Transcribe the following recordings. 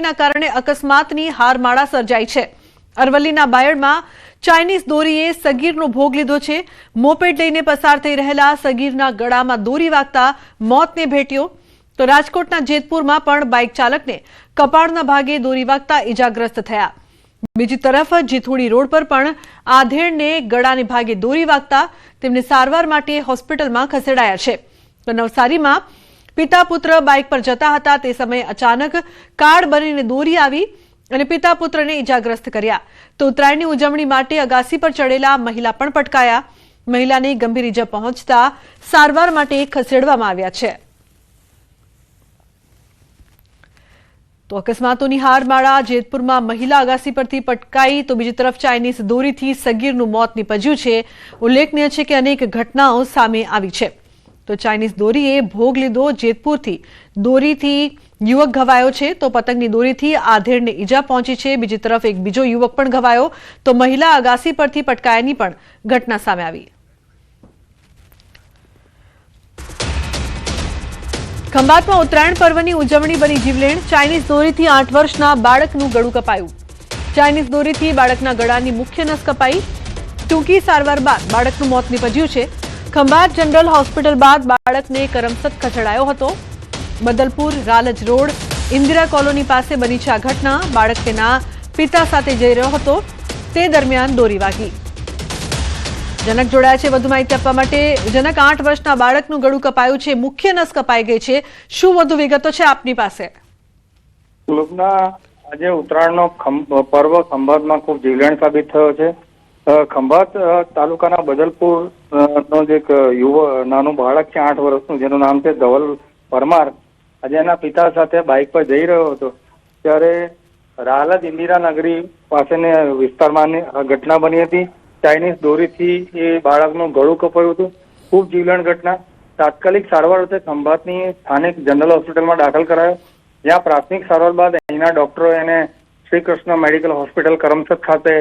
દોરીના કારણે અકસ્માતની હારમાળા સર્જાઈ છે. અરવલ્લીના બાયડમાં ચાઇનીઝ દોરીએ સગીરનો ભોગ લીધો છે. મોપેડ લઈને પસાર થઈ રહેલા સગીરના ગળામાં દોરી વાગતા મોતને ભેટ્યો. તો રાજકોટના જેતપુરમાં પણ બાઇક ચાલકને કપાળના ભાગે દોરી વાગતા ઇજાગ્રસ્ત થયા. બીજી તરફ જીથુડી રોડ પર પણ આધેડને ગળાને ભાગે દોરી વાગતા તેમને સારવાર માટે હોસ્પિટલમાં ખસેડાયા છે. તો નવસારીમાં પિતા પુત્ર બાઇક પર જતા હતા તે સમયે અચાનક કાર બનીને દોરી આવી અને પિતા પુત્રને ઇજાગ્રસ્ત કર્યા. તો ઉત્તરાયણની ઉજવણી માટે અગાસી પર ચડેલા મહિલા પણ પટકાયા. મહિલાને ગંભીર ઇજા પહોંચતા સારવાર માટે ખસેડવામાં આવ્યા છે. તો અકસ્માતોની હારમાળા જેતપુરમાં મહિલા અગાસી પરથી પટકાઈ તો બીજી તરફ ચાઇનીઝ દોરીથી સગીરનું મોત નીપજ્યું છે. ઉલ્લેખનીય છે કે અનેક ઘટનાઓ સામે આવી છે. તો ચાઇનીઝ દોરીએ ભોગ લીધો જેતપુરથી. દોરીથી યુવક ઘવાયો છે, તો પતંગની દોરીથી આધેડને ઈજા પહોંચી છે. બીજી તરફ એક બીજો યુવક પણ ઘવાયો, તો મહિલા અગાસી પરથી પટકાયાની પણ ઘટના સામે આવી. ખંભાતમાં ઉત્તરાયણ પર્વની ઉજવણી બની જીવલેણ. ચાઇનીઝ દોરીથી આઠ વર્ષના બાળકનું ગળું કપાયું. ચાઇનીઝ દોરીથી બાળકના ગળાની મુખ્ય નસ કપાઈ. ટૂંકી સારવાર બાદ બાળકનું મોત નીપજ્યું છે. ખંભાત જનરલ હોસ્પિટલ બાદ બાળકને કરમસદ ખસેડાયો હતો. બદલપુર રાલજ રોડ ઇન્દિરા કોલોની પાસે બની છે આ ઘટના. બાળક તેના પિતા સાથે જઈ રહ્યો હતો. તે દરમિયાન દોરી વાગી જનક જોડાયા છે વધુ માહિતી આપવા માટે. જનક આઠ વર્ષના બાળકનું ગળું કપાયું છે. મુખ્ય નસ કપાઈ ગઈ છે. શું વધુ વિગતો છે આપની પાસે? આજે ઉત્તરાયણનો પર્વ ખંભાતમાં ખૂબ જીવલેણ સાબિત થયો છે. ખંભાત તાલુકાના બદલપુર નો જે યુવ, નાનું બાળક છે, આઠ વર્ષનું, જેનું નામ છે ધવલ પરમાર. આજે એના પિતા સાથે બાઇક પર જઈ રહ્યો હતો. ત્યારે રાહલદ ઇન્દિરા નગરી પાસેને વિસ્તારમાં ઘટના બની હતી. ચાઇનીઝ દોરીથી એ બાળકનું ગળું કપાયું હતું. ખૂબ જીવલેણ ઘટના. તાત્કાલિક સારવાર અર્થે ખંભાતની સ્થાનિક જનરલ હોસ્પિટલમાં દાખલ કરાયો. જ્યાં પ્રાથમિક સારવાર બાદ અહીંના ડોક્ટરો એને શ્રી કૃષ્ણ મેડિકલ હોસ્પિટલ કરમસદ ખાતે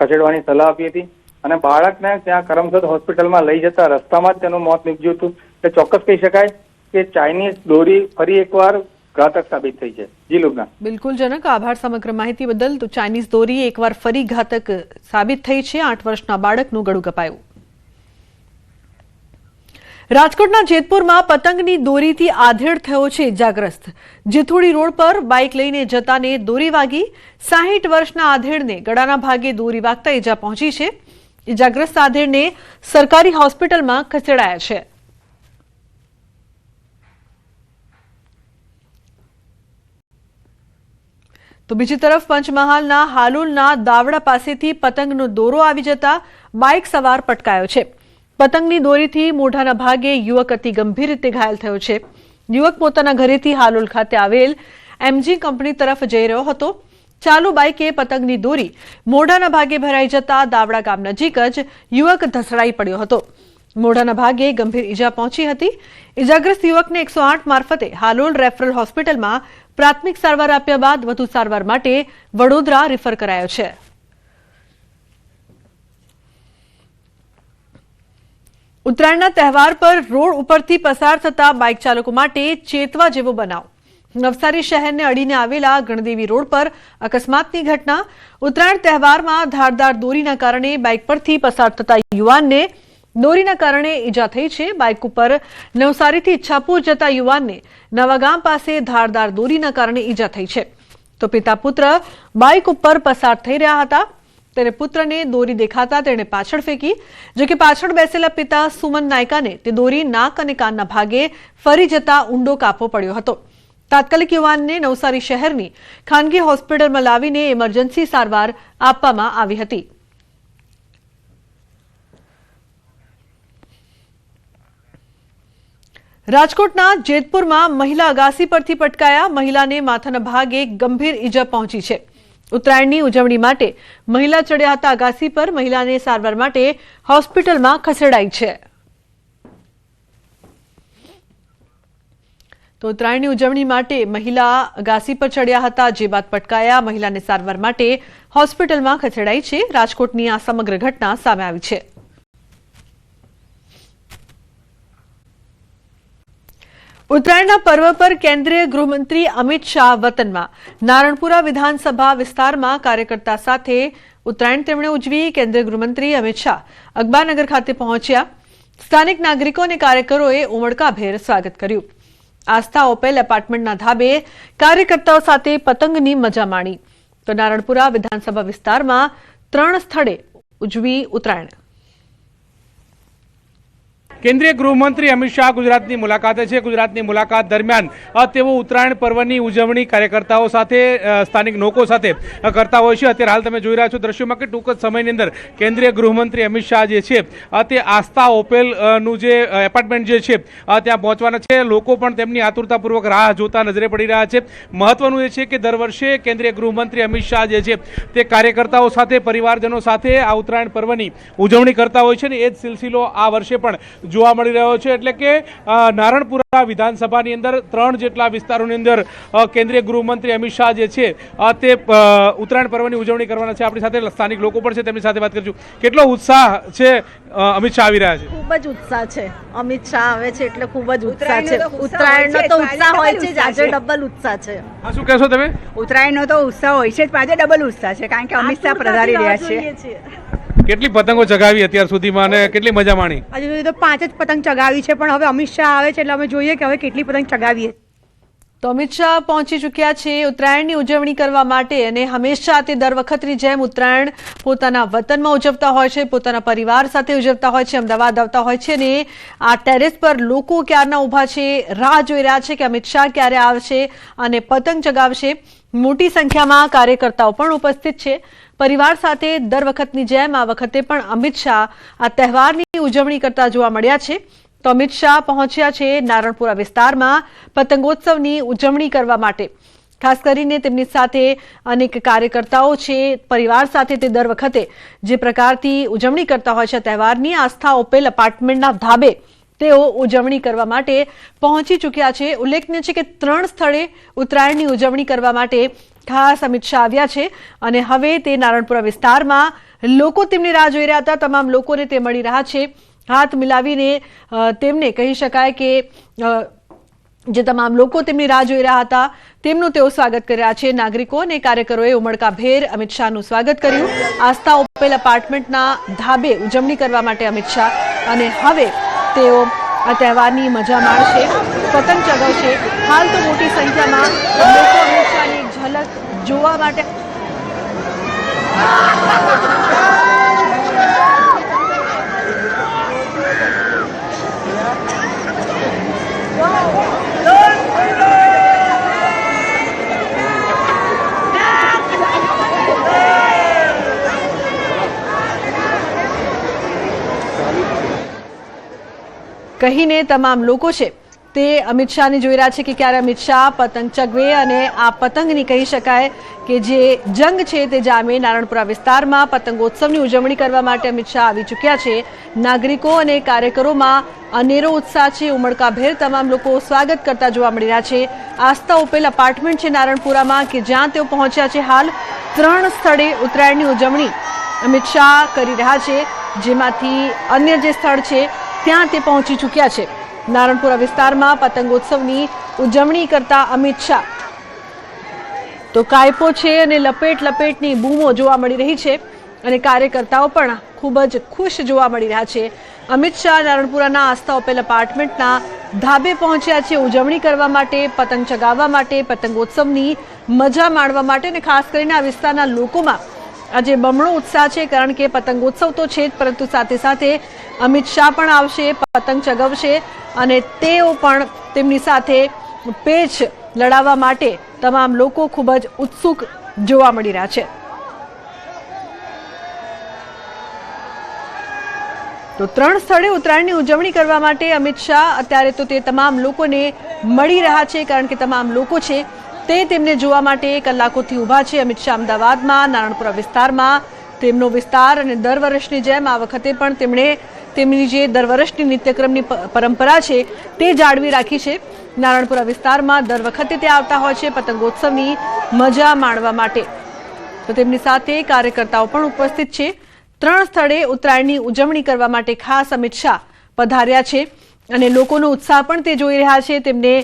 ખસેડવાની સલાહ આપી હતી અને બાળકને ત્યાં કરમસદ હોસ્પિટલમાં લઈ જતા રસ્તામાં જ તેનું મોત નીપજ્યું હતું. એટલે ચોક્કસ કહી શકાય કે ચાઇનીઝ દોરી ફરી એકવાર ઘાતક સાબિત થઈ છે. જી લુબના. બિલકુલ જનક આભાર સમગ્ર માહિતી બદલ. તો ચાઇનીઝ દોરી એકવાર ફરી ઘાતક સાબિત થઈ છે. આઠ વર્ષના બાળકનું ગળું કપાયું. રાજકોટના જેતપુરમાં પતંગની દોરીથી આધેડ થયો છે ઇજાગ્રસ્ત. જેથુડી રોડ પર બાઇક લઈને જતાને દોરી વાગી સાહીઠ વર્ષના આધેડને ગળાના ભાગે દોરી વાગતા ઇજા પહોંચી છે. ઇજાગ્રસ્ત આધેડને સરકારી હોસ્પિટલમાં ખસેડાયા છે. તો બીજી તરફ પંચમહાલના હાલોલના દાવડા પાસેથી પતંગનો દોરો આવી જતા બાઇક સવાર પટકાયો છે. પતંગની દોરીથી મોઢાના ભાગે યુવક અતિ ગંભીર રીતે ઘાયલ થયો છે. યુવક પોતાના ઘરેથી હાલોલ ખાતે આવેલ એમજી કંપની તરફ જઈ રહ્યો હતો. ચાલુ બાઇકે પતંગની દોરી મોઢાના ભાગે ભરાઈ જતા દાવડા ગામ નજીક જ યુવક ધસડાઈ પડ્યો હતો. મોઢાના ભાગે ગંભીર ઈજા પહોંચી હતી. ઈજાગ્રસ્ત યુવકને એકસો આઠ મારફતે હાલોલ રેફરલ હોસ્પિટલમાં પ્રાથમિક સારવાર આપ્યા બાદ વધુ સારવાર માટે વડોદરા રિફર કરાયો છે. ઉત્તરાયણના તહેવાર પર રોડ ઉપરથી પસાર થતા બાઇક ચાલકો માટે ચેતવા જેવો બનાવ. નવસારી શહેરને અડીને આવેલા ગણદેવી રોડ પર અકસ્માતની ઘટના. ઉત્તરાયણ તહેવારમાં ધારદાર દોરીના કારણે બાઇક પરથી પસાર થતા યુવાનને દોરીના કારણે ઈજા થઈ છે. બાઇક ઉપર નવસારીથી ઈચ્છાપુર જતા યુવાનને નવાગામ પાસે ધારદાર દોરીના કારણે ઈજા થઈ છે. તો પિતા પુત્ર બાઇક ઉપર પસાર થઈ રહ્યા હતા. તેને પુત્રને દોરી દેખાતા તેણે પાછળ ફેંકી, જો કે પાછળ બેસેલા પિતા સુમન નાયકાને તે દોરી નાક અને કાનના ભાગે ફરી જતા ઊંડો કાપો પડ્યો હતો. તાત્કાલિક યુવાનને નવસારી શહેરની ખાનગી હોસ્પિટલમાં લાવીને ઇમરજન્સી સારવાર આપવામાં આવી હતી. રાજકોટના જેતપુરમાં મહિલા અગાસી પરથી પટકાયા મહિલાને માથાના ભાગે ગંભીર ઈજા પહોંચી છે. ઉત્તરાયણની ઉજવણી માટે મહિલા ચડ્યા હતા અગાસી પર. મહિલાને સારવાર માટે હોસ્પિટલમાં ખસેડાઈ છે. તો ઉત્તરાયણની ઉજવણી માટે મહિલા અગાસી પર ચડ્યા હતા, જે બાદ પટકાયા. મહિલાને સારવાર માટે હોસ્પિટલમાં ખસેડાઈ છે. રાજકોટની આ સમગ્ર ઘટના સામે આવી છે. ઉત્તરાયણના પર્વ પર કેન્દ્રીય ગૃહમંત્રી અમિત શાહ વતનમાં. નારણપુરા વિધાનસભા વિસ્તારમાં કાર્યકર્તા સાથે ઉત્તરાયણ તેમણે ઉજવી, કેન્દ્રીય ગૃહમંત્રી અમિત શાહ અકબારનગર ખાતે પહોંચ્યા. સ્થાનિક નાગરિકો અને કાર્યકરોએ ઉમળકાભેર સ્વાગત કર્યું. આસ્થા ઓપેલ એપાર્ટમેન્ટના ધાબે કાર્યકર્તાઓ સાથે પતંગની મજા માણી. તો નારણપુરા વિધાનસભા વિસ્તારમાં ત્રણ સ્થળે ઉજવી ઉત્તરાયણ. કેન્દ્રીય ગૃહમંત્રી અમિત શાહ ગુજરાતની મુલાકાતે છે. ગુજરાતની મુલાકાત દરમિયાન તેઓ ઉત્તરાયણ પર્વની ઉજવણી કાર્યકર્તાઓ સાથે સ્થાનિક લોકો સાથે કરતા હોય છે. અત્યારે હાલ તમે જોઈ રહ્યા છો દ્રશ્યોમાં કે ટૂંક જ સમયની અંદર કેન્દ્રીય ગૃહમંત્રી અમિત શાહ જે છે તે આસ્થા ઓપેલનું જે એપાર્ટમેન્ટ જે છે ત્યાં પહોંચવાના છે. લોકો પણ તેમની આતુરતાપૂર્વક રાહ જોતા નજરે પડી રહ્યા છે. મહત્વનું એ છે કે દર વર્ષે કેન્દ્રીય ગૃહમંત્રી અમિત શાહ જે છે, તે કાર્યકર્તાઓ સાથે, પરિવારજનો સાથે આ ઉત્તરાયણ પર્વની ઉજવણી કરતા હોય છે ને એ જ સિલસિલો આ વર્ષે પણ જોવા મળી રહ્યો છે. એટલે કે નારણપુરા વિધાનસભાની અંદર ત્રણ જેટલા વિસ્તારોની અંદર કેન્દ્રીય ગૃહમંત્રી અમિત શાહ જે છે તે ઉત્તરાયણ પર્વની ઉજવણી કરવાના છે. આપણી સાથે સ્થાનિક લોકો પણ છે તેમની સાથે વાત કરીશું. કેટલો ઉત્સાહ છે અમિત શાહ આવી રહ્યા છે? ખૂબ જ ઉત્સાહ છે. અમિત શાહ આવે છે એટલે ખૂબ જ ઉત્સાહ છે. ઉત્તરાયણનો તો ઉત્સાહ હોય તો છે જ, ઉત્સાહ હોય છે. આજે ડબલ ઉત્સાહ છે. હા શું કહેશો તમે? ઉત્તરાયણનો તો ઉત્સાહ હોય છે જ આજે ડબલ ઉત્સાહ છે કારણ કે અમિત શાહ પધારી રહ્યા છે. કેટલી પતંગો ચગાવી અત્યાર સુધીમાં અને કેટલી મજા માણી? હજુ સુધી તો પાંચ જ પતંગ ચગાવી છે પણ હવે અમિત શાહ આવે છે એટલે અમે જોઈએ કે હવે કેટલી પતંગ ચગાવીએ. તો અમિત શાહ પહોંચી ચૂક્યા છે ઉત્તરાયણની ઉજવણી કરવા માટે અને હંમેશા તે દર વખતની જેમ ઉત્તરાયણ પોતાના વતનમાં ઉજવતા હોય છે પોતાના પરિવાર સાથે ઉજવતા હોય છે અમદાવાદ આવતા હોય છે ને આ ટેરેસ પર લોકો ક્યારના ઊભા છે રાહ જોઈ રહ્યા છે કે અમિત શાહ ક્યારે આવશે અને પતંગ ચગાવશે. મોટી સંખ્યામાં કાર્યકર્તાઓ પણ ઉપસ્થિત છે. પરિવાર સાથે દર વખતની જેમ આ વખતે પણ અમિત શાહ આ તહેવારની ઉજવણી કરતા જોવા મળ્યા છે. તો અમિત શાહ પહોંચ્યા છે નારણપુરા વિસ્તારમાં પતંગોત્સવની ઉજવણી કરવા માટે. ખાસ કરીને તેમની સાથે અનેક કાર્યકર્તાઓ છે, પરિવાર સાથે તે દર વખતે જે પ્રકારથી ઉજવણી કરતા હોય છે તહેવારની આસ્થા ઓપેલ એપાર્ટમેન્ટના ધાબે તેઓ ઉજવણી કરવા માટે પહોંચી ચૂક્યા છે. ઉલ્લેખનીય છે કે ત્રણ સ્થળે ઉત્તરાયણની ઉજવણી કરવા માટે ખાસ અમિત શાહ આવ્યા છે અને હવે તે નારણપુરા વિસ્તારમાં લોકો તેમની રાહ જોઈ રહ્યા હતા. તમામ લોકોને તે મળી રહ્યા છે. હાથ મિલાવીને તેમને કહી શકાય કે જે તમામ લોકો તેમની રાહ જોઈ રહ્યા હતા, તેમનું તેઓ સ્વાગત કરી રહ્યા છે. નાગરિકો અને કાર્યકરોએ ઉમળકાભેર અમિત શાહનું સ્વાગત કર્યું. આસ્થા ઓપેલ એપાર્ટમેન્ટના ધાબે ઉજવણી કરવા માટે અમિત શાહ અને હવે તેઓ આ તહેવારની મજા માણશે, પતંગ ચગાવશે. હાલ તો મોટી સંખ્યામાં લોકો ઝલક જોવા માટે. કહીને તમામ લોકો છે. તે અમિત શાહને જોઈ રહ્યા છે કે ક્યારે અમિત શાહ પતંગ ચગવે અને આ પતંગની કહી શકાય કે જે જંગ છે તે જામે નારણપુરા વિસ્તારમાં પતંગોત્સવની ઉજવણી કરવા માટે અમિત શાહ આવી ચૂક્યા છે. નાગરિકો અને કાર્યકરોમાં અનેરો ઉત્સાહ છે. ઉમળકાભેર તમામ લોકો સ્વાગત કરતા જોવા મળી રહ્યા છે. આસ્થા ઉપેલ અપાર્ટમેન્ટ છે નારણપુરામાં કે જ્યાં તેઓ પહોંચ્યા છે હાલ ત્રણ સ્થળે ઉત્તરાયણની ઉજવણી અમિત શાહ કરી રહ્યા છે. જેમાંથી અન્ય જે સ્થળ છે, ત્યાં તે પહોંચી ચૂક્યા છે. નારણપુરા વિસ્તારમાં પતંગોત્સવની ઉજવણી કરતા અમિત શાહ. તો કાયપો છે અને લપેટ લપેટની બૂમો જોવા મળી રહી છે અને કાર્યકર્તાઓ પણ ખૂબ જ ખુશ જોવા મળી રહ્યા છે. અમિત શાહ નારણપુરાના આસ્થા ઓપેલ એપાર્ટમેન્ટના ધાબે પહોંચ્યા છે ઉજવણી કરવા માટે, પતંગ ચગાવવા માટે, પતંગોત્સવની મજા માણવા માટે અને ખાસ કરીને આ વિસ્તારના લોકોમાં આજે બમણો ઉત્સાહ છે કારણ કે પતંગોત્સવ તો છે જ, પરંતુ સાથે સાથે અમિત શાહ પણ આવશે, પતંગ ચગાવશે અને તેઓ પણ તેમની સાથે પેચ લડાવવા માટે તમામ લોકો ખૂબ જ ઉત્સુક જોવા મળી રહ્યા છે. તો ત્રણ સ્થળે ઉત્તરાયણની ઉજવણી કરવા માટે અમિત શાહ, અત્યારે તો તે તમામ લોકોને મળી રહ્યા છે કારણ કે તમામ લોકો છે. તે તેમને જોવા માટે કલાકોથી ઊભા છે અમિત શાહ અમદાવાદમાં, નારણપુરા વિસ્તારમાં. તેમનો વિસ્તાર અને દર વર્ષની જેમ આ વખતે પણ તેમણે તેમની જે દર વર્ષની નિત્યક્રમની પરંપરા છે તે જાળવી રાખી છે. નારણપુરા વિસ્તારમાં દર વખતે તે આવતા હોય છે પતંગોત્સવની મજા માણવા માટે. તો તેમની સાથે કાર્યકર્તાઓ પણ ઉપસ્થિત છે. ત્રણ સ્થળે ઉત્તરાયણની ઉજવણી કરવા માટે ખાસ અમિત શાહ પધાર્યા છે અને લોકોનો ઉત્સાહ પણ તે જોઈ રહ્યા છે, તેમને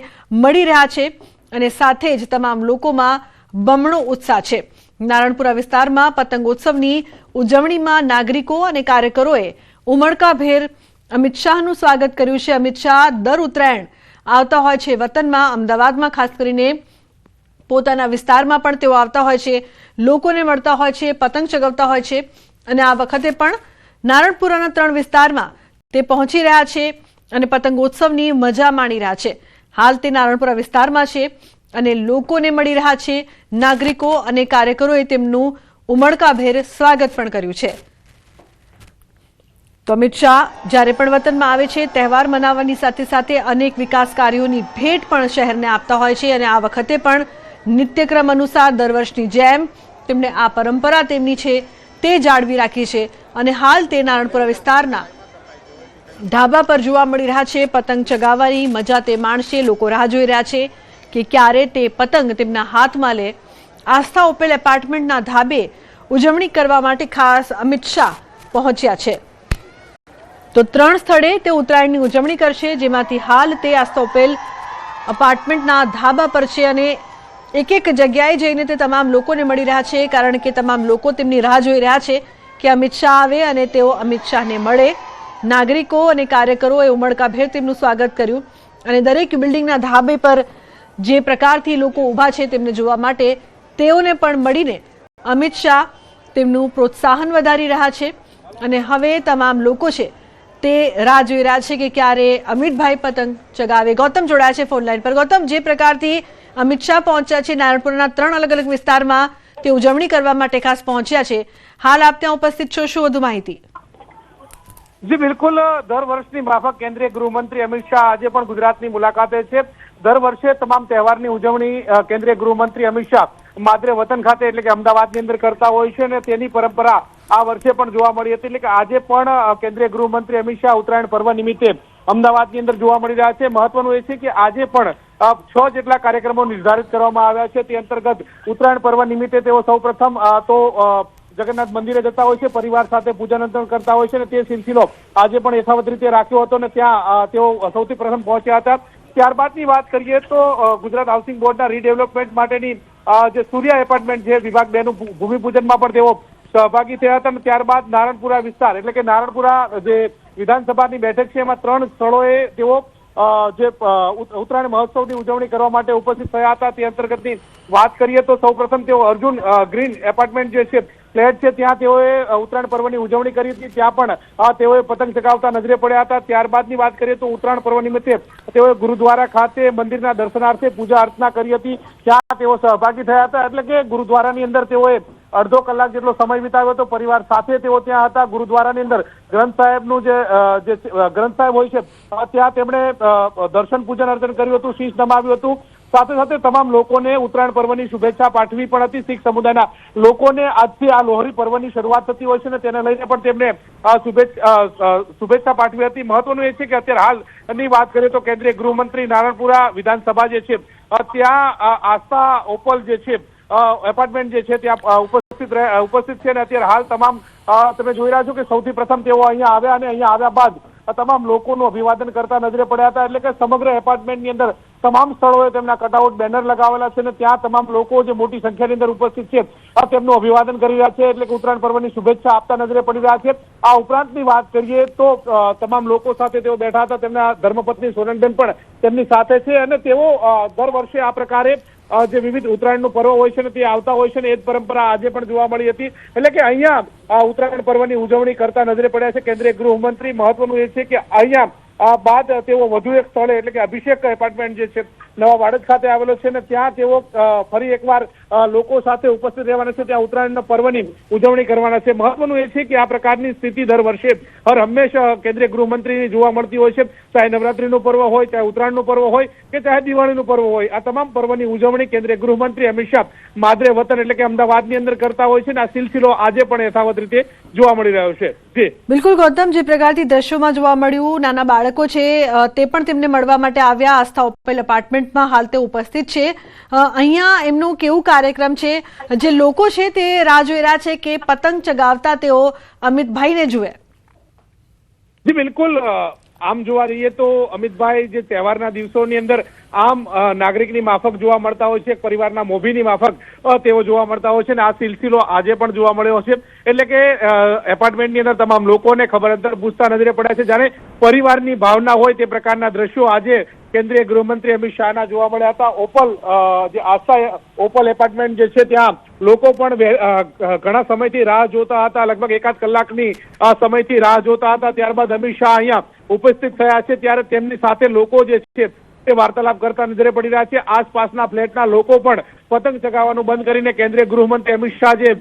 મળી રહ્યા છે. અને સાથે જ તમામ લોકોમાં બમણો ઉત્સાહ છે. નારણપુરા વિસ્તારમાં પતંગોત્સવની ઉજવણીમાં નાગરિકો અને કાર્યકરોએ ઉમળકાભેર અમિત શાહનું સ્વાગત કર્યું છે. અમિત શાહ દર ઉત્તરાયણ આવતા હોય છે વતનમાં, અમદાવાદમાં, ખાસ કરીને પોતાના વિસ્તારમાં પણ તેઓ આવતા હોય છે. લોકોને મળતા હોય છે, પતંગ ચગાવતા હોય છે અને આ વખતે પણ નારણપુરાના ત્રણ વિસ્તારમાં તે પહોંચી રહ્યા છે અને પતંગોત્સવની મજા માણી રહ્યા છે. હાલ તે નારણપુરા વિસ્તારમાં છે અને લોકોને મળી રહ્યા છે. નાગરિકો અને કાર્યકરોએ તેમનું ઉમળકાભેર સ્વાગત પણ કર્યું છે. તો અમિત શાહ, જ્યારે પણ વતનમાં આવે છે, તહેવાર મનાવવાની સાથે સાથે અનેક વિકાસ કાર્યોની ભેટ પણ શહેરને આપતા હોય છે અને આ વખતે પણ નિત્યક્રમ અનુસાર દર વર્ષની જેમ તેમણે આ પરંપરા તેમની છે તે જાળવી રાખી છે. અને હાલ તે નારણપુરા વિસ્તારના ઢાબા પર જોવા મળી રહ્યા છે પતંગ ચગાવવાની મજા તે માણશે લોકો રાહ જોઈ રહ્યા છે કે ક્યારે તે પતંગ તેમના હાથમાં લે. આસ્થા ઓપેલ એપાર્ટમેન્ટના ધાબે ઉજવણી કરવા માટે ખાસ અમિત શાહ પહોંચ્યા છે. તો ત્રણ સ્થળે તે ઉત્તરાયણની ઉજવણી કરશે, જેમાંથી હાલ તે આસ્થા ઓપેલ અપાર્ટમેન્ટના ધાબા પર છે અને એક એક જગ્યાએ જઈને તે તમામ લોકોને મળી રહ્યા છે, કારણ કે તમામ લોકો તેમની રાહ જોઈ રહ્યા છે કે અમિત શાહ આવે અને તેઓ અમિત શાહને મળે. નાગરિકો અને કાર્યકરોએ ઉમળકાભેર તેમનું સ્વાગત કર્યું અને દરેક બિલ્ડિંગના ધાબે પર જે પ્રકારથી લોકો ઊભા છે તેમને જોવા માટે તેઓને પણ મળીને અમિત શાહ તેમનું પ્રોત્સાહન વધારી રહ્યા છે. અને હવે તમામ લોકો છે તે રાહ જોઈ રહ્યા છે કે ક્યારે અમિતભાઈ પતંગ ચગાવે. ગૌતમ જોડાયા છે ફોન લાઈન પર. ગૌતમ, જે પ્રકારથી અમિત શાહ પહોંચ્યા છે નારણપુરના ત્રણ અલગ અલગ વિસ્તારમાં, તે ઉજવણી કરવા માટે ખાસ પહોંચ્યા છે. હાલ આપ ત્યાં ઉપસ્થિત છો. શું વધુ માહિતી? જી, બિલકુલ. દર વર્ષની માફક કેન્દ્રીય ગૃહમંત્રી અમિત શાહ આજે પણ ગુજરાતની મુલાકાતે છે. દર વર્ષે તમામ તહેવારની ઉજવણી કેન્દ્રીય ગૃહમંત્રી અમિત શાહ માદરે વતન ખાતે એટલે કે અમદાવાદની અંદર કરતા હોય છે અને તેની પરંપરા આ વર્ષે પણ જોવા મળી હતી. એટલે કે આજે પણ કેન્દ્રીય ગૃહમંત્રી અમિત શાહ ઉત્તરાયણ પર્વ નિમિત્તે અમદાવાદની અંદર જોવા મળી રહ્યા છે. મહત્વનું એ છે કે આજે પણ છ જેટલા કાર્યક્રમો નિર્ધારિત કરવામાં આવ્યા છે. તે અંતર્ગત ઉત્તરાયણ પર્વ નિમિત્તે તેઓ સૌપ્રથમ તો જગન્નાથ મંદિરે જતા હોય છે, પરિવાર સાથે પૂજન અર્ચન કરતા હોય છે અને તે સિલસિલો આજે પણ યથાવત રીતે રાખ્યો હતો અને ત્યાં તેઓ સૌથી પ્રથમ પહોંચ્યા હતા. ત્યારબાદની વાત કરીએ તો ગુજરાત હાઉસિંગ બોર્ડના રીડેવલપમેન્ટ માટેની જે સૂર્યા એપાર્ટમેન્ટ છે, વિભાગ બે ભૂમિપૂજનમાં પણ તેઓ સહભાગી થયા હતા અને ત્યારબાદ નારણપુરા વિસ્તાર એટલે કે નારણપુરા જે વિધાનસભાની બેઠક છે, એમાં ત્રણ સ્થળોએ તેઓ જે ઉત્તરાયણ મહોત્સવની ઉજવણી કરવા માટે ઉપસ્થિત થયા હતા. તે અંતર્ગતની વાત કરીએ તો સૌપ્રથમ તેઓ અર્જુન ગ્રીન એપાર્ટમેન્ટ જે છે ફ્લેટ છે, ત્યાં તેઓએ ઉત્તરાયણ પર્વની ઉજવણી કરી હતી. ત્યાં પણ તેઓએ પતંગ ચગાવતા નજરે પડ્યા હતા. ત્યારબાદની વાત કરીએ તો ઉત્તરાયણ પર્વ નિમિત્તે તેઓએ ગુરુદ્વારા ખાતે મંદિરના દર્શનાર્થે પૂજા અર્ચના કરી હતી. ત્યાં તેઓ સહભાગી થયા હતા. એટલે કે ગુરુદ્વારાની અંદર તેઓએ અડધો કલાક જેટલો સમય વિતાવ્યો હતો. પરિવાર સાથે તેઓ ત્યાં હતા. ગુરુદ્વારાની અંદર ગ્રંથ સાહેબનું જે ગ્રંથ સાહેબ હોય છે, ત્યાં તેમણે દર્શન પૂજન અર્ચન કર્યું હતું. શીશ નમાવ્યું હતું. સાથે સાથે તમામ લોકોને ઉત્તરાયણ પર્વની શુભેચ્છા પાઠવી પણ હતી શીખ સમુદાયના લોકોને આજથી આ લોહરી પર્વની શરૂઆત થતી હોય છે ને તેને લઈને પણ તેમને શુભેચ્છા પાઠવી હતી. મહત્વનું એ છે કે અત્યારે હાલની વાત કરીએ તો કેન્દ્રીય ગૃહમંત્રી નારણપુરા વિધાનસભા જે છે ત્યાં આસ્થા ઓપલ જે છે એપાર્ટમેન્ટ જે છે ત્યાં ઉપસ્થિત ઉપસ્થિત છે અને અત્યારે હાલ તમામ તમે જોઈ રહ્યા છો કે સૌથી પ્રથમ તેઓ અહીંયા આવ્યા અને અહીંયા આવ્યા બાદ તમામ લોકોનું અભિવાદન કરતા નજરે પડ્યા હતા એટલે કે સમગ્ર એપાર્ટમેન્ટની અંદર તમામ સ્થળોએ તેમના કટઆઉટ બેનર લગાવેલા છે અને ત્યાં તમામ લોકો જે મોટી સંખ્યાની અંદર ઉપસ્થિત છે, આ તેમનું અભિવાદન કરી રહ્યા છે એટલે કે ઉત્તરાયણ પર્વની શુભેચ્છા આપતા નજરે પડી રહ્યા છે. આ ઉપરાંતની વાત કરીએ તો તમામ લોકો સાથે તેઓ બેઠા હતા, તેમના ધર્મપત્ની સોનલબેન પણ તેમની સાથે છે અને તેઓ દર વર્ષે આ પ્રકારે જે વિવિધ ઉત્તરાયણનું પર્વ હોય છે ને તે આવતા હોય છે ને એ જ પરંપરા આજે પણ જોવા મળી હતી. એટલે કે અહીંયા ઉત્તરાયણ પર્વની ઉજવણી કરતા નજરે પડ્યા છે. કેન્દ્રીય ગૃહમંત્રી મહત્વનું એ છે કે અહીંયા બાદ તેઓ વધુ એક સ્થળે એટલે કે અભિષેક એપાર્ટમેન્ટ જે છે નવા વાડજ ખાતે આવેલો છે અને ત્યાં તેઓ ફરી એકવાર લોકો સાથે ઉપસ્થિત રહેવાના છે. ત્યાં ઉત્તરાયણના પર્વની ઉજવણી કરવાના છે. મહત્વનું એ છે કે આ પ્રકારની સ્થિતિ દર વર્ષે હર હંમેશા કેન્દ્રીય ગૃહમંત્રીની જોવા મળતી હોય છે. ચાહે નવરાત્રીનું પર્વ હોય, ચાહે ઉત્તરાયણનું પર્વ હોય, કે ચાહે દિવાળીનું પર્વ હોય. આ તમામ પર્વની ઉજવણી કેન્દ્રીય ગૃહમંત્રી અમિત શાહ માદરે વતન એટલે કે અમદાવાદની અંદર કરતા હોય છે અને આ સિલસિલો આજે પણ યથાવત રીતે જોવા મળી રહ્યો છે. બિલકુલ ગૌતમ, જે પ્રકારથી દ્રશ્યોમાં જોવા મળ્યું, નાના બાળકો છે તે પણ તેમને મળવા માટે આવ્યા. આસ્થા ઓપેલ એપાર્ટમેન્ટમાં હાલ તે ઉપસ્થિત છે. અહીંયા એમનું કેવું કાર્યક્રમ છે? જે લોકો છે તે રાહ જોઈ રહ્યા છે કે પતંગ ચગાવતા તેઓ અમિતભાઈને જુએ. જી, બિલકુલ. આમ જોવા જઈએ તો અમિતભાઈ જે તહેવારના દિવસોની અંદર આમ નાગરિકની માફક જોવા મળતા હોય છે, પરિવારના મોભીની માફક તેઓ જોવા મળતા હોય છે અને આ સિલસિલો આજે પણ જોવા મળ્યો છે એટલે કે એપાર્ટમેન્ટની અંદર તમામ લોકોને ખબર અંતર પૂછતા નજરે પડ્યા છે. જાણે પરિવારની ભાવના હોય તે પ્રકારના દ્રશ્યો આજે કેન્દ્રીય ગૃહમંત્રી અમિત શાહના જોવા મળ્યા હતા. ઓપલ જે આસ્થા ઓપલ એપાર્ટમેન્ટ જે છે ત્યાં લોકો પણ ઘણા સમયથી રાહ જોતા હતા. લગભગ એકાદ કલાકની સમયથી રાહ જોતા હતા. ત્યારબાદ અમિત શાહ અહીંયા ઉપસ્થિત થયા છે. ત્યારે તેમની સાથે લોકો જે છે તે વાર્તાલાપ કરતા નજરે પડી રહ્યા છે. આસપાસના ફ્લેટના લોકો પણ પતંગ ચગાવવાનું બંધ કરીને કેન્દ્રીય ગૃહમંત્રી અમિત શાહ જે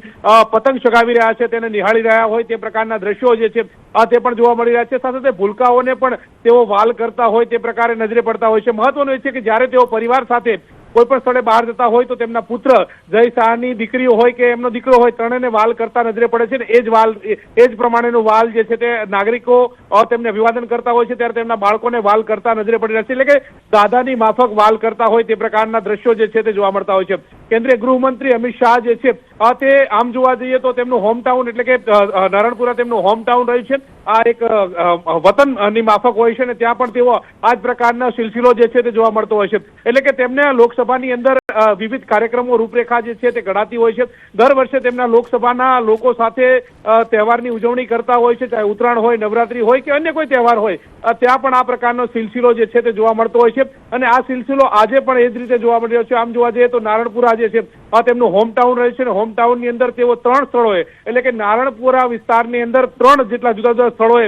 પતંગ ચગાવી રહ્યા છે, તેને નિહાળી રહ્યા હોય તે પ્રકારના દ્રશ્યો જે છે તે પણ જોવા મળી રહ્યા છે. સાથે સાથે ભૂલકાઓને પણ તેઓ વાલ કરતા હોય તે પ્રકારે નજરે પડતા હોય છે. મહત્વનું એ છે કે જ્યારે તેઓ પરિવાર સાથે કોઈ પણ સ્થળે બહાર જતા હોય તો તેમના પુત્ર જય શાહની દીકરીઓ હોય કે એમનો દીકરો હોય, ત્રણેયને વાલ કરતા નજરે પડે છે ને એ જ વાલ, એ જ પ્રમાણેનું વાલ જે છે તે નાગરિકો તેમને અભિવાદન કરતા હોય છે ત્યારે તેમના બાળકોને વાલ કરતા નજરે પડી રહ્યા છે. એટલે કે દાદાની માફક વાલ કરતા હોય તે પ્રકારના દ્રશ્યો જે છે તે જોવા મળતા હોય છે. કેન્દ્રીય ગૃહમંત્રી અમિત શાહ જે છે તે આમ જોવા જઈએ તો તેમનું હોમટાઉન એટલે કે નારણપુરા તેમનું હોમટાઉન રહ્યું છે. આ એક વતનની માફક હોય છે ને ત્યાં પણ તેઓ આ જ પ્રકારના સિલસિલો જે છે તે જોવા મળતો હોય છે. એટલે કે તેમને લોકસભાની અંદર વિવિધ કાર્યક્રમો રૂપરેખા જે છે તે ઘડાતી હોય છે. દર વર્ષે તેમના લોકસભાના લોકો સાથે તહેવારની ઉજવણી કરતા હોય છે, ચાહે ઉત્તરાયણ હોય, નવરાત્રી હોય કે અન્ય કોઈ તહેવાર હોય ત્યાં પણ આ પ્રકારનો સિલસિલો જે છે તે જોવા મળતો હોય છે. અને આ સિલસિલો આજે પણ એ જ રીતે જોવા મળી રહ્યો છે. આમ જોવા જઈએ તો નારણપુરા જે છે, આ તેમનું હોમટાઉન રહે છે અને હોમટાઉનની અંદર તેઓ ત્રણ સ્થળોએ એટલે કે નારણપુરા વિસ્તારની અંદર ત્રણ જેટલા જુદા જુદા સ્થળોએ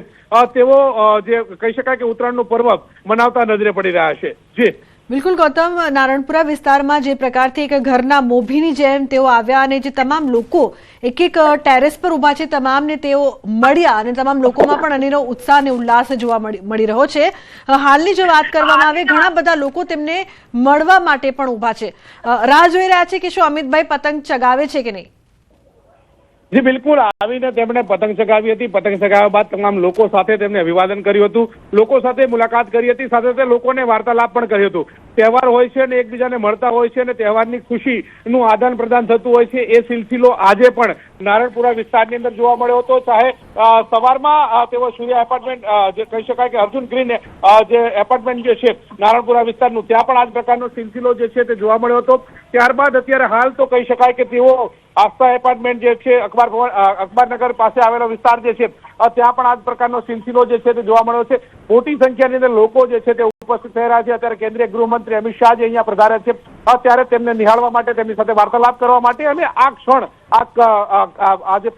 તેઓ જે કહી શકાય કે ઉત્તરાયણનું પર્વ મનાવતા નજરે પડી રહ્યા છે. જી બિલકુલ, ગૌતમ. નારણપુરા વિસ્તારમાં જે પ્રકારથી એક ઘરના મોભીની જેમ તેઓ આવ્યા અને જે તમામ લોકો એક એક ટેરેસ પર ઊભા છે, તમામને તેઓ મળ્યા અને તમામ લોકોમાં પણ અનેરો ઉત્સાહ અને ઉલ્લાસ જોવા મળી રહ્યો છે. હાલની જો વાત કરવામાં આવે, ઘણા બધા લોકો તેમને મળવા માટે પણ ઊભા છે. રાહ જોઈ રહ્યા છે કે શું અમિતભાઈ પતંગ ચગાવે છે કે નહીં? જી, બિલકુલ. આવીને તેમણે પતંગ ચગાવી હતી. પતંગ ચગાવ્યા બાદ તમામ લોકો સાથે તેમને અભિવાદન કર્યું હતું. લોકો સાથે મુલાકાત કરી હતી. સાથે સાથે લોકોને વાર્તાલાપ પણ કર્યો હતું. તહેવાર હોય છે અને એકબીજાને મળતા હોય છે અને તહેવારની ખુશીનું આદાન પ્રદાન થતું હોય છે, એ સિલસિલો આજે પણ નારણપુરા વિસ્તારની અંદર જોવા મળ્યો હતો. ચાહે સવારમાં તેઓ સૂર્ય એપાર્ટમેન્ટ જે કહી શકાય કે અર્જુન ગ્રીન જે એપાર્ટમેન્ટ જે છે, નારણપુરા વિસ્તારનું, ત્યાં પણ આ પ્રકારનો સિલસિલો જે છે તે જોવા મળ્યો હતો. ત્યારબાદ અત્યારે હાલ તો કહી શકાય કે તેઓ આસ્થા એપાર્ટમેન્ટ જે છે, અખબાર ભવન અખબારનગર પાસે આવેલો વિસ્તાર જે છે ત્યાં પણ આ પ્રકારનો સિલસિલો જે છે તે જોવા મળ્યો છે. મોટી સંખ્યાની અંદર લોકો જે છે તે ઉપસ્થિત થઈ છે. અત્યારે કેન્દ્રીય ગૃહમંત્રી અમિત શાહ જે અહીંયા પધાર્યા છે. અત્યારે તેમને નિહાળવા માટે, તેમની સાથે વાર્તાલાપ કરવા માટે અને આ ક્ષણ, આ જે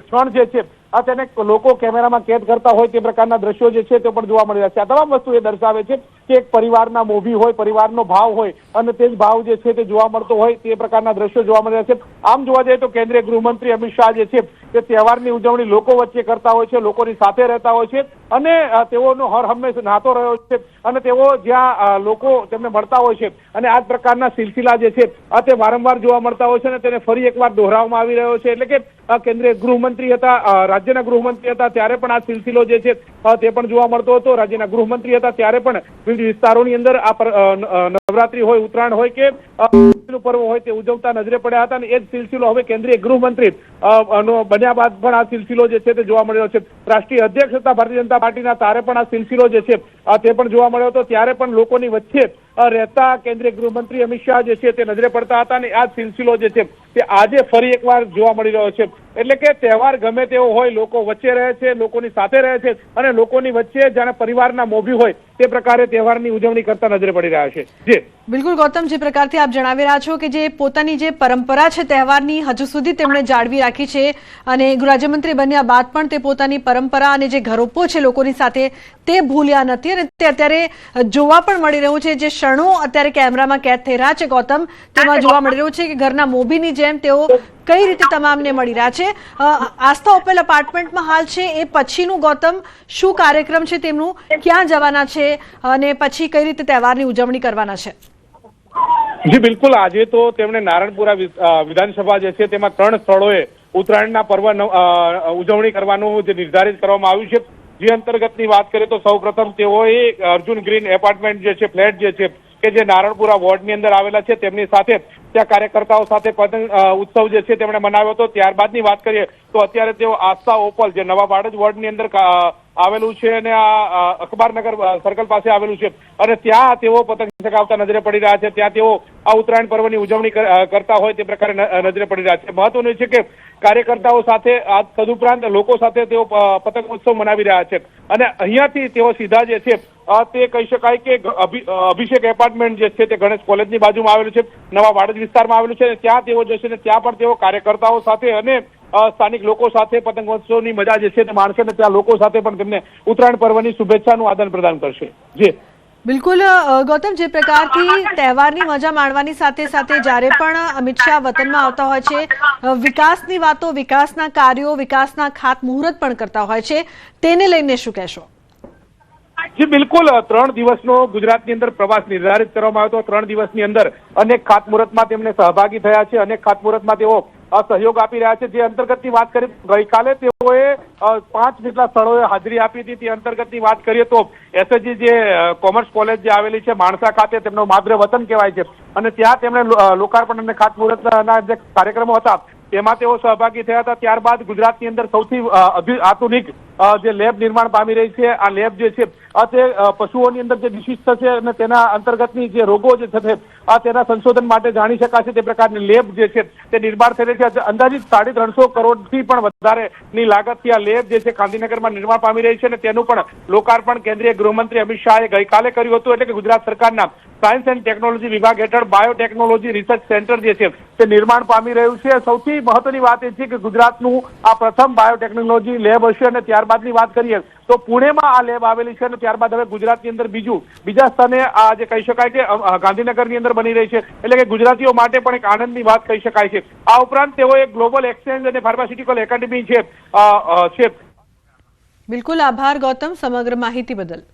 ક્ષણ જે છે તેને લોકો કેમેરામાં કેદ કરતા હોય તે પ્રકારના દ્રશ્યો જે છે તે પણ જોવા મળી રહ્યા છે. આ તમામ વસ્તુ એ દર્શાવે છે કે એક પરિવારના મોભી હોય, પરિવારનો ભાવ હોય અને તે જ ભાવ જે છે તે જોવા મળતો હોય, તે પ્રકારના દ્રશ્યો જોવા મળ્યા છે. આમ જોવા જઈએ તો કેન્દ્રીય ગૃહમંત્રી અમિત શાહ જે છે, તે તહેવારની ઉજવણી લોકો વચ્ચે કરતા હોય છે, લોકોની સાથે રહેતા હોય છે અને તેઓનો હર હંમેશ નાતો રહ્યો છે અને તેઓ જ્યાં લોકો તેમને મળતા હોય છે અને આ પ્રકારના સિલસિલા જે છે તે વારંવાર જોવા મળતા હોય છે અને તેને ફરી એકવાર દોહરાવવામાં આવી રહ્યો છે. એટલે કે કેન્દ્રીય ગૃહમંત્રી હતા રાજ્યના ગૃહમંત્રી હતા, ત્યારે પણ આ સિલસિલો જે છે તે પણ જોવા મળતો હતો. રાજ્યના ગૃહમંત્રી હતા, ત્યારે પણ વિવિધ વિસ્તારોની અંદર આ નવરાત્રી હોય, ઉત્તરાયણ હોય કે પર્વ હોય તે ઉજવતા નજરે પડ્યા હતા અને એ જ સિલસિલો હવે કેન્દ્રીય ગૃહમંત્રી નો બન્યા બાદ પણ આ સિલસિલો જે છે તે જોવા મળ્યો છે. રાષ્ટ્રીય અધ્યક્ષ હતા ભારતીય જનતા પાર્ટીના તારે પણ આ સિલસિલો જે છે તે પણ જોવા મળ્યો હતો. ત્યારે પણ લોકોની વચ્ચે રહેતા કેન્દ્રીય ગૃહમંત્રી અમિત શાહ જે છે તે નજરે પડતા હતા અને આ સિલસિલો જે છે તે આજે ફરી એકવાર જોવા મળી રહ્યો છે. એટલે કે તહેવાર ગમે તેવો હોય, લોકો વચ્ચે રહે છે, લોકોની સાથે રહે છે અને લોકોની વચ્ચે જાણે પરિવારના મોભી હોય તે પ્રકારે તહેવારની ઉજવણી કરતા નજરે પડી રહ્યા છે. જી. બિલકુલ ગૌતમ, જે પ્રકારથી આપ જણાવી રહ્યા છો કે જે પોતાની જે પરંપરા છે તહેવારની, હજુ સુધી તેમણે જાળવી રાખી છે અને ગૃહરાજ્યમંત્રી બન્યા બાદ પણ તે પોતાની પરંપરા અને જે ઘરોપો છે લોકોની સાથે તે ભૂલ્યા નથી અને તે અત્યારે જોવા પણ મળી રહ્યું છે. જે ક્ષણો અત્યારે કેમેરામાં કેદ થઈ રહ્યા છે ગૌતમ, તેમાં જોવા મળી રહ્યું છે કે ઘરના મોભીની જેમ તેઓ કઈ રીતે તમામને મળી રહ્યા છે. આસ્થા ઓપેલ અપાર્ટમેન્ટમાં હાલ છે, એ પછીનું ગૌતમ, શું કાર્યક્રમ છે તેમનું, ક્યાં જવાના છે અને પછી કઈ રીતે તહેવારની ઉજવણી કરવાના છે? જી, બિલકુલ. આજે તો તેમણે નારણપુરા વિધાનસભા જે છે તેમાં ત્રણ સ્થળોએ ઉત્તરાયણના પર્વ ઉજવણી કરવાનું જે નિર્ધારિત કરવામાં આવ્યું છે. જે અંતર્ગતની વાત કરીએ તો સૌ પ્રથમ તેઓએ અર્જુન ગ્રીન એપાર્ટમેન્ટ જે છે, ફ્લેટ જે છે કે જે નારણપુરા વોર્ડની અંદર આવેલા છે, તેમની સાથે ત્યાં કાર્યકર્તાઓ સાથે પતંગ ઉત્સવ જે છે, તેમણે મનાવ્યો હતો. ત્યારબાદની વાત કરીએ તો અત્યારે તેઓ આસ્થા ઓપલ, જે નવા વાડજ વોર્ડની અંદર આવેલું છે અને આ અખબારનગર સર્કલ પાસે આવેલું છે. અને ત્યાં તેઓ પતંગ ચગાવતા નજરે પડી રહ્યા છે. ત્યાં તેઓ આ ઉત્તરાયણ પર્વની ઉજવણી કરતા હોય તે પ્રકારે નજરે પડી રહ્યા છે. મહત્વનું છે કે કાર્યકર્તાઓ સાથે આ તદુપરાંત લોકો સાથે તેઓ પતંગ ઉત્સવ મનાવી રહ્યા છે. અને અહીંયાથી તેઓ સીધા જે છે તે કહી શકાય કે અભિષેક એપાર્ટમેન્ટ જે છે તે ગણેશ કોલેજની બાજુમાં આવેલું છે, નવા વાડજ વિસ્તારમાં આવેલું છે અને ત્યાં તેઓ જશે ને ત્યાં પણ તેઓ કાર્યકર્તાઓ સાથે અને સ્થાનિક લોકો સાથે પતંગોત્સવની મજા જે છે તે માણશે અને ત્યાં લોકો સાથે પણ તેમને ઉત્તરાયણ પર્વની શુભેચ્છાનું આદાન પ્રદાન કરશે. જી. બિલકુલ ગૌતમ, જે પ્રકારથી તહેવારની મજા માણવાની સાથે સાથે જ્યારે પણ અમિત શાહ વતનમાં આવતા હોય છે વિકાસની વાતો, વિકાસના કાર્યો, વિકાસના ખાતમુહૂર્ત પણ કરતા હોય છે, તેને લઈને શું કહેશો? જી બિલકુલ ત્રણ દિવસનો ગુજરાતની અંદર પ્રવાસ નિર્ધારિત કરવામાં આવ્યો હતો. ત્રણ દિવસની અંદર અનેક ખાતમુહૂર્તમાં તેમને સહભાગી થયા છે. અનેક ખાતમુહૂર્તમાં તેઓ સહયોગ આપી રહ્યા છે. જે અંતર્ગતની વાત કરી ગઈકાલે તેઓએ અ, પાંચ જેટલા સ્થળોએ હાજરી આપી હતી. તે અંતર્ગતની વાત કરીએ તો એસએજી જે કોમર્સ કોલેજ જે આવેલી છે માણસા ખાતે તેમનો માદ્ર વતન કહેવાય છે. અને ત્યાં તેમણે લોકાર્પણ અને ખાતમુહૂર્તના જે કાર્યક્રમો હતા તેમાં તેઓ સહભાગી થયા હતા. ત્યારબાદ ગુજરાતની અંદર સૌથી આધુનિક જે લેબ નિર્માણ પામી રહી છે આ લેબ જે છે તે પશુઓની અંદર જે વિશિષ્ટ છે અને તેના અંતર્ગતની જે રોગો જે થશે આ તેના સંશોધન માટે જાણી શકાશે. તે પ્રકારની લેબ જે છે તે નિર્માણ થઈ રહી છે. અંદાજિત સાડી ત્રણસો કરોડથી પણ વધારેની લાગતથી આ લેબ જે છે ગાંધીનગરમાં નિર્માણ પામી રહી છે અને તેનું પણ લોકાર્પણ કેન્દ્રીય ગૃહમંત્રી અમિત શાહે ગઈકાલે કર્યું હતું, એટલે કે ગુજરાત સરકારના સાયન્સ એન્ડ ટેકનોલોજી વિભાગ હેઠળ બાયોટેકનોલોજી રિસર્ચ સેન્ટર જે છે, તે નિર્માણ પામી રહ્યું છે. સૌથી મહત્વની વાત એ છે કે ગુજરાતનું આ પ્રથમ બાયોટેકનોલોજી લેબ હશે અને ત્યારબાદની વાત કરીએ, તો પુણેમાં આ લેબ આવેલી છે અને ત્યારબાદ હવે ગુજરાતની અંદર બીજું, બીજા સ્થાને આ જે કહી શકાય કે ગાંધીનગરની અંદર બની રહી છે. એટલે કે ગુજરાતીઓ માટે પણ એક આનંદની વાત કહી શકાય છે. આ ઉપરાંત તેઓ એક ગ્લોબલ એક્સચેન્જ અને ફાર્માસ્યુટિકલ એકેડમી છે. બિલકુલ આભાર ગૌતમ, સમગ્ર માહિતી બદલ.